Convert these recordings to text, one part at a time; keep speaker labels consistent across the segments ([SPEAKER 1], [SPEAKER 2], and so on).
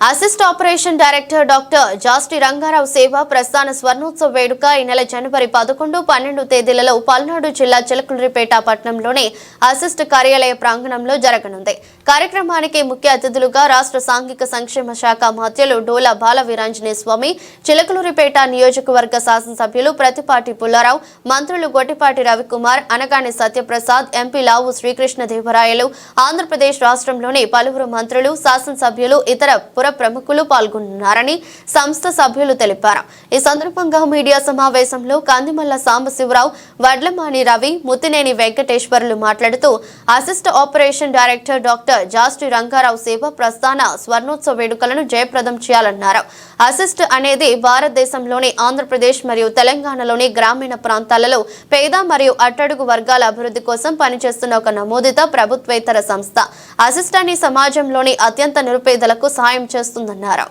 [SPEAKER 1] Assist operation director doctor Jasti Rangarao సేవ ప్రస్థాన స్వర్ణోత్సవ వేడుక ఈ నెల జనవరి పదకొండు పన్నెండు తేదీలలో పల్నాడు జిల్లా చిలకలూరిపేట పట్టణంలోని అసిస్ట్ కార్యాలయ ప్రాంగణంలో జరగనుంది. కార్యక్రమానికి ముఖ్య అతిథులుగా రాష్ట్ర సాంఘిక సంక్షేమ శాఖ మధ్యలు డోల బాల వీరాంజనేయ స్వామి చిలకలూరిపేట నియోజకవర్గ శాసనసభ్యులు ప్రతిపాటి పుల్లారావు మంత్రులు గొట్టిపాటి రవికుమార్ అనగాని సత్యప్రసాద్ ఎంపీ లావు శ్రీకృష్ణదేవరాయలు ఆంధ్రప్రదేశ్ రాష్ట్రంలోని పలువురు మంత్రులు శాసనసభ్యులు ఇతర పుర ప్రముఖులు పాల్గొన్నారని సంస్థ సభ్యులు తెలిపారు. ఈ సందర్భంగా మీడియా సమావేశంలో కందిమల్ల సాంబశివరావు వడ్లమాని రవి ముత్తినేని వెంకటేశ్వర్లు మాట్లాడుతూ assist operation director doctor Jasti Rangarao సేవ ప్రస్థాన స్వర్ణోత్సవ వేడుకలను జయప్రదం చేయాలన్నారు. అసిస్ట్ అనేది భారతదేశంలోని ఆంధ్రప్రదేశ్ మరియు తెలంగాణలోని గ్రామీణ ప్రాంతాలలో పేద మరియు అట్టడుగు వర్గాల అభివృద్ధి కోసం పనిచేస్తున్న ఒక నమోదిత ప్రభుత్వేతర సంస్థ. అసిస్ట్ అనే సమాజంలోని అత్యంత నిరుపేదలకు సహాయం చేస్తుందన్నారు.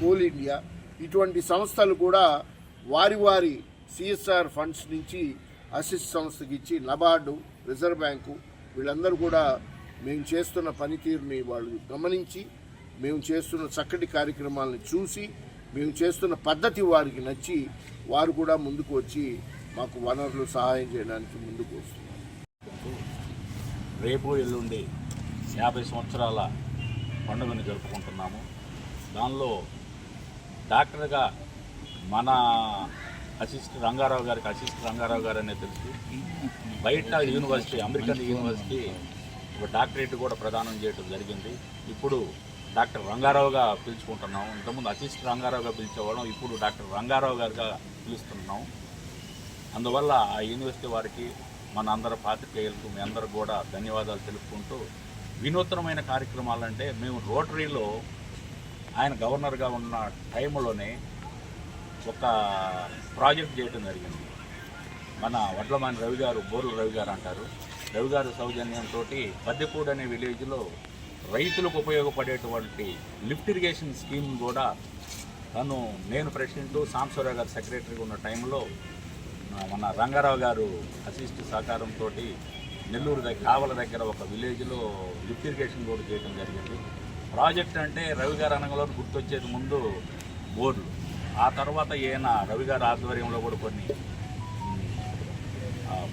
[SPEAKER 2] కోల్ ఇండియా ఇటువంటి సంస్థలు కూడా వారి వారి సిఎస్ఆర్ ఫండ్స్ నుంచి అసిస్ట్ సంస్థకి ఇచ్చి నబార్డు రిజర్వ్ బ్యాంకు వీళ్ళందరూ కూడా మేము చేస్తున్న పనితీరుని వాళ్ళు గమనించి మేము చేస్తున్న చక్కటి కార్యక్రమాలను చూసి మేము చేస్తున్న పద్ధతి వారికి నచ్చి వారు కూడా ముందుకు వచ్చి మాకు వనరులు సహాయం చేయడానికి ముందుకు వస్తున్నారు.
[SPEAKER 3] రేపు ఎల్లుండి యాభై సంవత్సరాల పండుగను జరుపుకుంటున్నాము. దానిలో డాక్టర్గా మన అసిస్ట్ రంగారావు గారికి అసిస్ట్ రంగారావు గారు అనే తెలుసు. బయట యూనివర్సిటీ అమెరికన్ యూనివర్సిటీ ఒక డాక్టరేట్ కూడా ప్రదానం చేయడం జరిగింది. ఇప్పుడు డాక్టర్ రంగారావుగా పిలుచుకుంటున్నాము. ఇంతకుముందు అసిస్ట్ రంగారావుగా పిలిచేవాళ్ళం. ఇప్పుడు డాక్టర్ రంగారావు గారుగా పిలుస్తున్నాము. అందువల్ల ఆ యూనివర్సిటీ వారికి మన అందరి పాత్రికేయులకు మీ అందరు కూడా ధన్యవాదాలు తెలుపుకుంటూ వినూత్నమైన కార్యక్రమాలంటే మేము రోటరీలో ఆయన గవర్నర్గా ఉన్న టైంలోనే ఒక ప్రాజెక్ట్ చేయడం జరిగింది. మన వడ్లమాని రవి గారు బోర్ల రవి గారు అంటారు. రవి గారు సౌజన్యంతో పద్దెపూడి అనే విలేజ్లో రైతులకు ఉపయోగపడేటువంటి లిఫ్ట్ ఇరిగేషన్ స్కీమ్ కూడా తను నేను ప్రెసిడెంట్ సాంబశివరావు గారు సెక్రటరీగా ఉన్న టైంలో మన రంగారావు గారు అసిస్ట్ సహకారంతో నెల్లూరు దగ్గర కావల దగ్గర ఒక విలేజ్లో లిఫ్ట్ ఇరిగేషన్ కూడా చేయడం జరిగింది. ప్రాజెక్ట్ అంటే రవి గారు అనగలో గుర్తొచ్చేది ముందు బోర్లు ఆ తర్వాత ఈయన రవి గారి ఆధ్వర్యంలో కూడా కొన్ని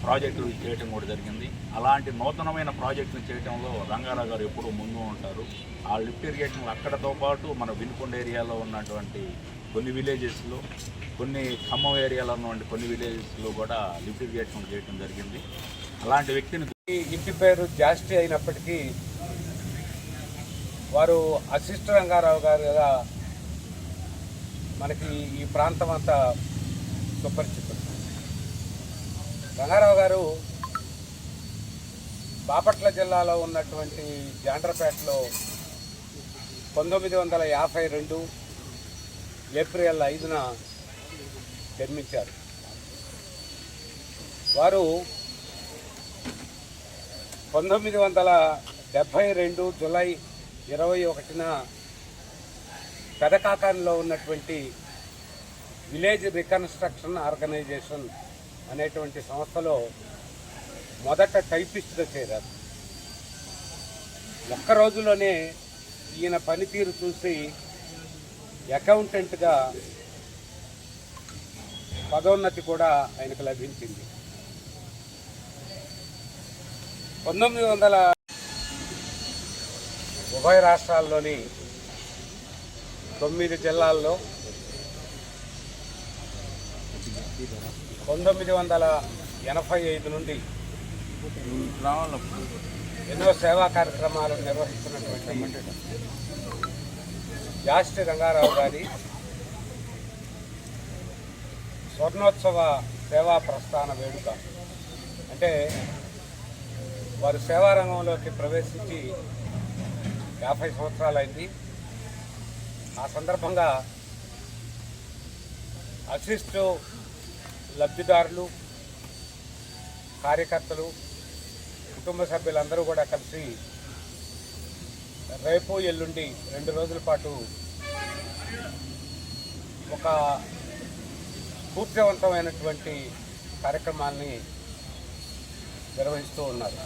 [SPEAKER 3] ప్రాజెక్టులు చేయటం కూడా జరిగింది. అలాంటి నూతనమైన ప్రాజెక్టులు చేయటంలో రంగారావు గారు ఎప్పుడూ ముందు ఉంటారు. ఆ లిఫ్ట్ ఇరిగేషన్ అక్కడతో పాటు మన వినుకొండ ఏరియాలో ఉన్నటువంటి కొన్ని విలేజెస్లో కొన్ని ఖమ్మం ఏరియాలో ఉన్నటువంటి కొన్ని విలేజెస్లో కూడా లిఫ్ట్ ఇరిగేషన్ చేయటం జరిగింది. అలాంటి వ్యక్తిని
[SPEAKER 4] ఇంటి పేరు జాస్తి అయినప్పటికీ వారు అసిస్ట్ రంగారావు గారుగా మనకి ఈ ప్రాంతం అంతా సుపరిచితం రంగారావు గారు బాపట్ల జిల్లాలో ఉన్నటువంటి జాండ్రపేటలో పంతొమ్మిది వందల యాభై రెండు ఏప్రిల్ ఐదున జన్మించారు. వారు పంతొమ్మిది వందల డెబ్భై రెండు జులై ఇరవై ఒకటిన పెదకాకానిలో ఉన్నటువంటి విలేజ్ రికన్స్ట్రక్షన్ ఆర్గనైజేషన్ అనేటువంటి సంస్థలో మొదట టైపిస్ట్గా చేరారు. ఒక్క రోజులోనే ఈయన పనితీరు చూసి అకౌంటెంట్గా పదోన్నతి కూడా ఆయనకు లభించింది. పంతొమ్మిది వందల ఉభయ రాష్ట్రాల్లోని తొమ్మిది జిల్లాల్లో పంతొమ్మిది వందల ఎనభై ఐదు నుండి ఎన్నో సేవా కార్యక్రమాలు నిర్వహిస్తున్నటువంటి జాస్టి రంగారావు గారి స్వర్ణోత్సవ సేవా ప్రస్థాన వేడుక. అంటే వారు సేవారంగంలోకి ప్రవేశించి యాభై సంవత్సరాలైంది. ఆ సందర్భంగా అసిస్ట్ లబ్ధిదారులు కార్యకర్తలు కుటుంబ సభ్యులందరూ కూడా కలిసి రేపు ఎల్లుండి రెండు రోజుల పాటు ఒక స్ఫూర్తివంతమైనటువంటి కార్యక్రమాల్ని నిర్వహిస్తూ ఉన్నారు.